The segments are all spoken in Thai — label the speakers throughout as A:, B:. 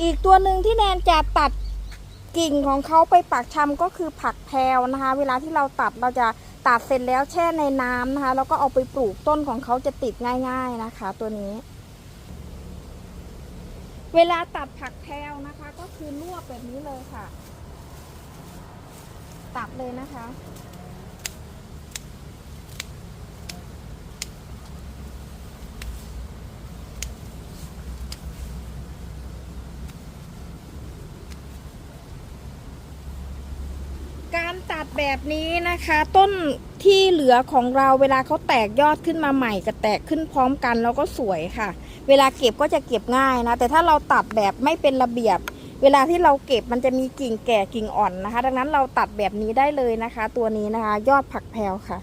A: อีกตัวหนึ่งที่แนนจะตัดกิ่งของเขาไปปักชำก็คือผักแพรวนะคะ เวลาที่เราตัดเราจะตัดเสร็จแล้วแช่ในน้ำนะคะ แล้วก็เอาไปปลูกต้นของเขาจะติดง่าย ๆนะคะ ตัวนี้ เวลาตัดผักแพรวนะคะ ก็คือลวกแบบนี้เลยค่ะ ตัดเลยนะคะ ตัดแบบนี้นะคะ ต้นที่เหลือของเราเวลาเขาแตกยอดขึ้นมาใหม่กับแตกขึ้นพร้อมกันแล้วก็สวยค่ะ เวลาเก็บก็จะเก็บง่ายนะ แต่ถ้าเราตัดแบบไม่เป็นระเบียบ เวลาที่เราเก็บมันจะมีกิ่งแก่กิ่งอ่อนนะคะ ดังนั้นเราตัดแบบนี้ได้เลยนะคะ ตัวนี้นะคะ ยอดผักแพลวค่ะ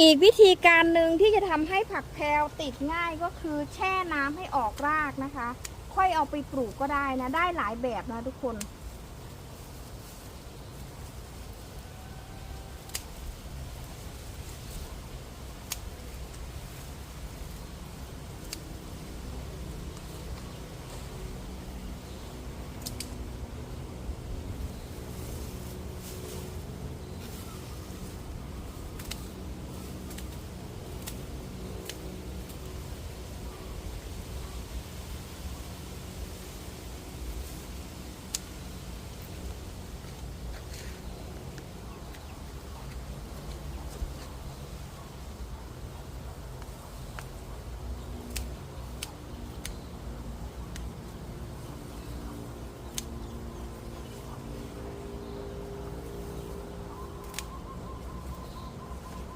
A: อีกวิธีการหนึ่งที่จะทำให้ผักแพรวติดง่ายก็คือแช่น้ำให้ออกรากนะคะ ค่อยเอาไปปลูกก็ได้นะ ได้หลายแบบนะทุกคน